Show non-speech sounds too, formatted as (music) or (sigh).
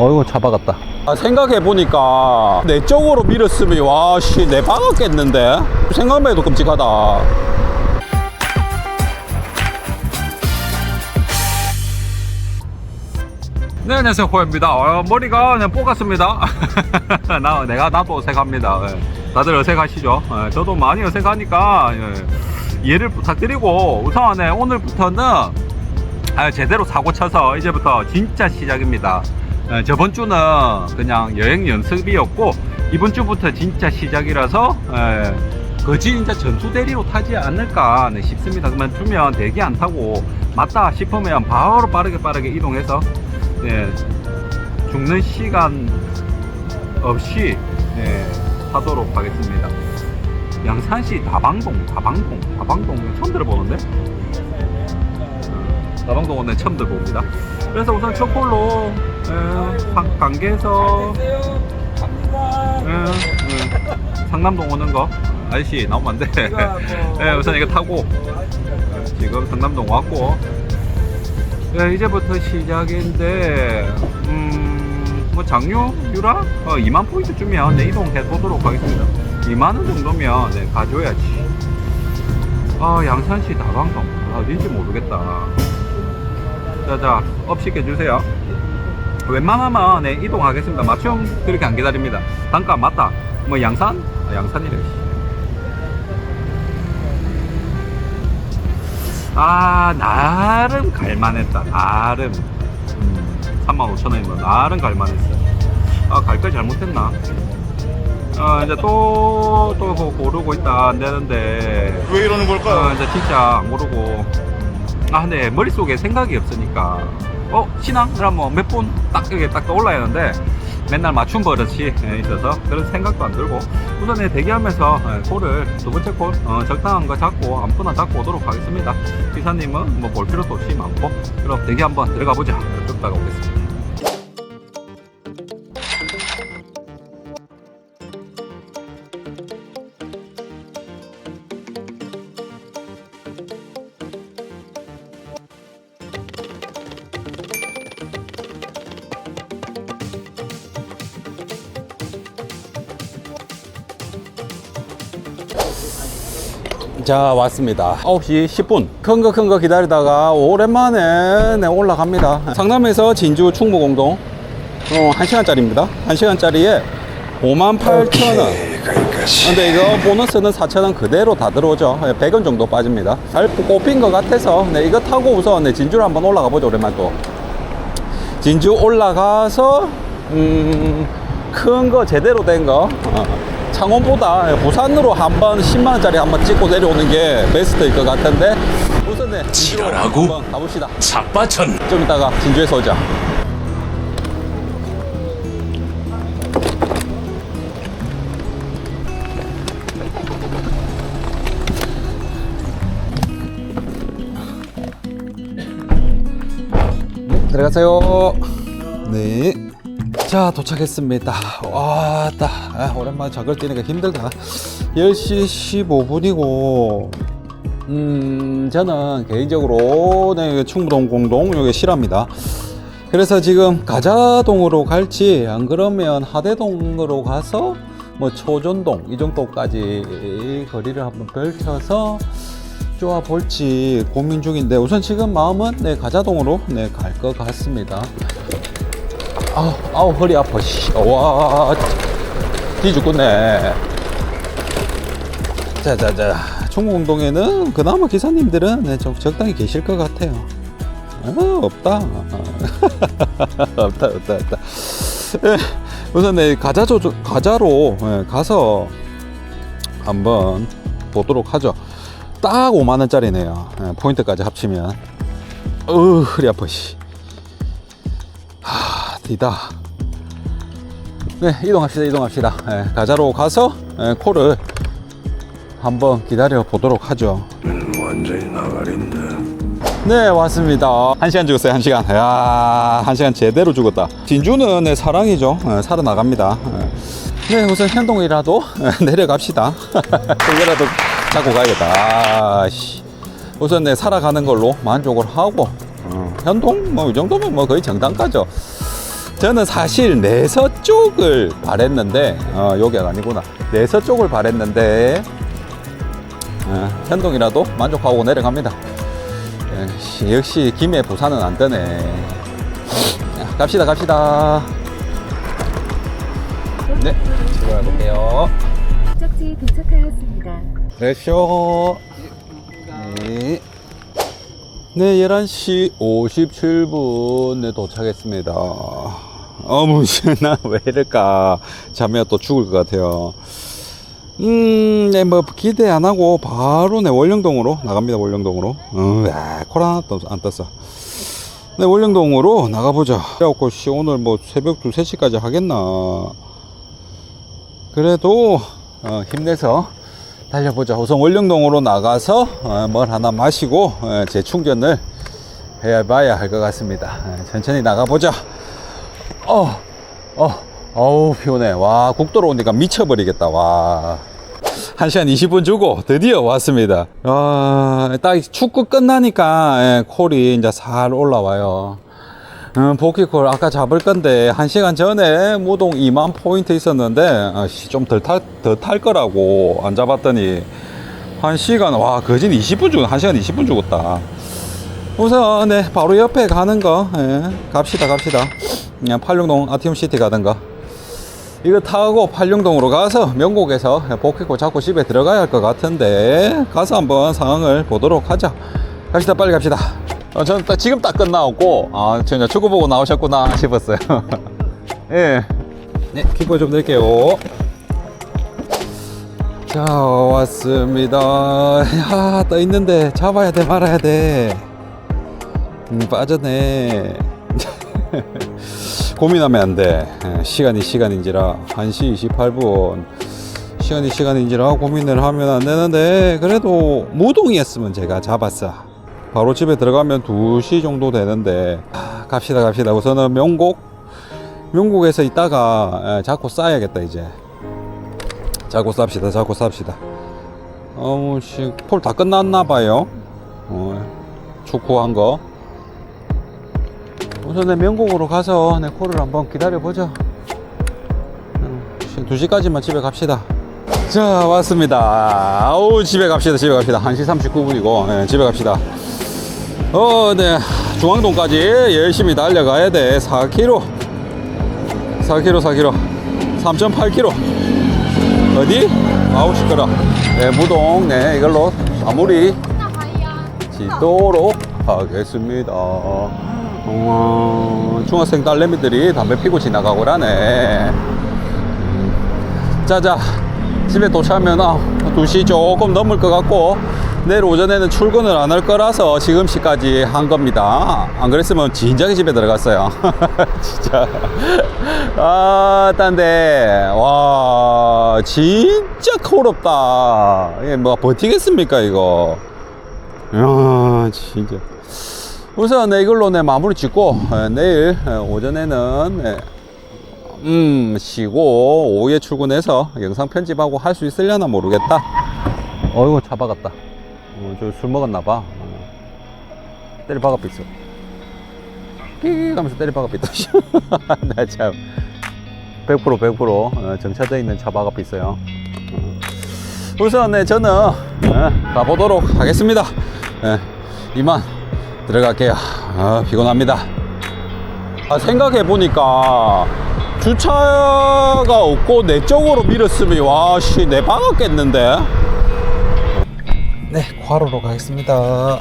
어이구 잡아갔다. 아, 생각해보니까 내 쪽으로 밀었으면 와씨 내 박았겠는데? 생각만 해도 끔찍하다. 네 안녕하세요. 호입니다. 어, 머리가 그냥 뽀갔습니다. (laughs) 나, 내가 나도 어색합니다. 예. 다들 어색하시죠? 예, 저도 많이 어색하니까 예, 이해를 부탁드리고 우선 네, 오늘부터는 아, 제대로 사고 쳐서 이제부터 진짜 시작입니다 예, 저번 주는 그냥 여행 연습이었고 이번 주부터 진짜 시작이라서 예, 거지 진짜 전투 대리로 타지 않을까 네, 싶습니다 그러면 대기 안 타고 맞다 싶으면 바로 빠르게 빠르게 이동해서 네, 죽는 시간 없이 네, 타도록 하겠습니다. 양산시 다방동, 다방동, 다방동 처음 들어보는데? 오늘 처음 들어봅니다. 그래서 우선 첫 콜로 에, 관- 관계에서 에, 에, 상남동 오는 거 아저씨 나오면 안 돼. (laughs) 예, 우선 이거 타고 지금 상남동 왔고 네, 이제부터 시작인데, 음, 뭐, 장류, 유라? 어, 2만 포인트 주면 네, 이동해 보도록 하겠습니다. 2만 원 정도면, 네, 가져야지. 아, 양산시 다방동. 아, 어딘지 모르겠다. 자, 자, 업 시켜주세요. 웬만하면, 네, 이동하겠습니다. 맞춤 그렇게 안 기다립니다. 단가 맞다. 뭐, 양산? 아, 양산이래. 씨. 아 나름 갈만했다 나름 음, 35,000원이면 나름 갈만했어 아 갈걸 잘못했나 아 이제 또또 고르고 있다 안 되는데 왜 이러는 걸까요? 아 이제 진짜 모르고 아 근데 머릿속에 생각이 없으니까. 어 신앙? 그럼 몇분 딱 이렇게 딱 떠올라야 하는데 맨날 맞춤 버릇이 예, 있어서 그런 생각도 안 들고. 우선에 대기하면서 예, 콜을 두 번째 콜 어, 적당한 거 잡고 아무거나 잡고 오도록 하겠습니다. 기사님은 뭐 볼 필요도 없이 많고. 그럼 대기 한번 들어가 보자. 쭉 다가 오겠습니다 자 왔습니다. 9시 10분. 큰 거 큰 거 기다리다가 오랜만에 네, 올라갑니다. 상남에서 진주 충무공동. 어, 1시간짜리입니다. 1시간짜리에 58,000원. 근데 이거 보너스는 4,000원 그대로 다 들어오죠. 100원 정도 빠집니다. 잘 꼽힌 것 같아서 네, 이거 타고 우선 네, 진주를 한번 올라가 보죠 오랜만에 또. 진주 올라가서 음, 큰 거 제대로 된거 창원보다 부산으로 한번 10만 원짜리 한번 찍고 내려오는 게 베스트일 것 같은데 우선 네 진주로 지랄하고? 한번 가봅시다 자빠천 좀 이따가 진주에서 오자 네, 들어가세요 네. 자 도착했습니다. 와따 아, 오랜만에 저걸 뛰니까 힘들다. 10시 15분이고 음 저는 개인적으로 네, 충무동 공동 요게 실합니다. 그래서 지금 가자동으로 갈지 안 그러면 하대동으로 가서 뭐 초전동 이 정도까지 거리를 한번 펼쳐서 쪼아 볼지 고민 중인데 우선 지금 마음은 네 가자동으로 네 갈 것 같습니다 아우, 아우 허리 아파 씨. 와 뒤 죽겠네. 자 자 자 충무공동에는 그나마 기사님들은 네, 적, 적당히 계실 것 같아요. 어, 없다. (laughs) 없다 없다 없다. 예, 우선 네 가자 조 가자로 예, 가서 한번 보도록 하죠. 딱 5만 원짜리네요. 예, 포인트까지 합치면. 어 허리 아파 씨. 하, 디다. 네, 이동합시다, 이동합시다. 예, 가자로 가서 예, 콜을 한번 기다려 보도록 하죠. 완전히 나가린다. 네, 왔습니다. 한 시간 죽었어요, 한 시간. 야, 한 시간 제대로 죽었다. 진주는 네, 사랑이죠. 예, 살아나갑니다. 예. 네, 우선 현동이라도 예, 내려갑시다. (laughs) 이거라도 잡고 가야겠다. 아, 씨. 우선 네, 살아가는 걸로 만족을 하고, 어, 현동 뭐 이 정도면 뭐 거의 정당가죠. 저는 사실 내서 쪽을 바랬는데 어 여기가 아니구나. 내서 쪽을 바랬는데 어, 현동이라도 만족하고 내려갑니다. 역시, 역시 김해 부산은 안 자, 갑시다 갑시다. 네 들어가 볼게요. 목적지에 도착하였습니다. 레쇼. 네. 네 11시 57분에 도착했습니다 어머 나왜 이럴까 잠이 또 죽을 것 같아요 음, 네, 뭐, 기대 안 하고, 바로, 네, 월령동으로 나갑니다, 월령동으로. 어, 야, 코로나 또안 떴어. 네, 월령동으로 나가보자. 그래갖고, 씨, 오늘 뭐, 새벽 2, 3시까지 하겠나. 그래도, 어, 힘내서 달려보자. 우선 월령동으로 나가서, 어, 뭘 하나 마시고, 어, 재충전을 해봐야 할 것 같습니다. 어, 천천히 나가보자. 어, 어, 어우, 피곤해. 와, 국도로 오니까 미쳐버리겠다. 와. 1시간 20분 주고 드디어 왔습니다. 와, 딱 축구 끝나니까 예, 콜이 이제 살 올라와요. 음, 복귀콜 아까 잡을 건데 1시간 전에 무동 2만 포인트 있었는데 좀 덜 탈, 더탈 거라고 안 잡았더니 1시간 와 거진 20분 죽 1시간 20분 죽었다. 우선 네 바로 옆에 가는 거 예, 갑시다 갑시다. 그냥 팔룡동 아티움 시티 가든가 이거 타고 팔룡동으로 가서 명곡에서 복귀고 잡고 집에 들어가야 할 것 같은데 가서 한번 상황을 보도록 하자 갑시다 빨리 갑시다. 어, 저는 딱 지금 딱 끝나고 아 전혀 축구 보고 나오셨구나 (laughs) 싶었어요. (laughs) 예. 네 킥보 좀 드릴게요. 자 왔습니다. 야떠 있는데 잡아야 돼 말아야 돼 음, 빠졌네 (laughs) 고민하면 안 돼. 예, 시간이 시간인지라 1시 28분 시간이 시간인지라 고민을 하면 안 되는데 그래도 무동이었으면 제가 잡았어. 바로 집에 들어가면 2시 정도 되는데 아, 갑시다 갑시다. 우선은 명곡 명곡에서 있다가 예, 자꾸 싸야겠다 이제. 자꾸 쌉시다 자꾸 쌉시다. 어우 씨폴 다 끝났나 봐요. 어, 축구한 거. 우선 내 명곡으로 가서 내 콜을 한번 기다려보죠. 2시까지만 집에 갑시다. 자, 왔습니다. 아우, 집에 갑시다, 집에 갑시다. 1시 39분이고, 집에 갑시다. 어, 네. 중앙동까지 열심히 달려가야 돼. 4km. 4km, 4km. 3.8km. 어디? 아우, 시끄러. 네, 무동, 네, 이걸로 마무리 짓도록 하겠습니다. 어, 중학생 딸내미들이 담배 피고 지나가고라네. 음. 자자, 집에 도착하면 아, 2시 조금 넘을 것 같고, 내일 오전에는 출근을 안 할 거라서 지금 시까지 한 겁니다. 안 그랬으면 진작에 집에 들어갔어요. (laughs) 진짜. 아, 딴데, 와, 진짜. 이게 뭐 버티겠습니까, 이거? 야, 진짜. 우선 네, 이걸로 내 마무리 짓고 에, 내일 에, 오전에는 에, 음 쉬고 오후에 출근해서 영상 편집하고 할 수 있으려나 모르겠다. 어이구 차 박았다. 어, 저술 먹었나 봐. 어. 때려 박아 삐어. 끼 가면서 때려 박아 삐어. 나참 100% 100% 어, 정차되어 있는 차 박아 삐어요. 우선 네, 저는 어, 가보도록 하겠습니다. 예, 이만 들어갈게요. 아, 피곤합니다. 아, 생각해 보니까 주차가 없고 내 쪽으로 밀었으면 와, 씨, 내 박았겠는데. 네, 과로로 가겠습니다.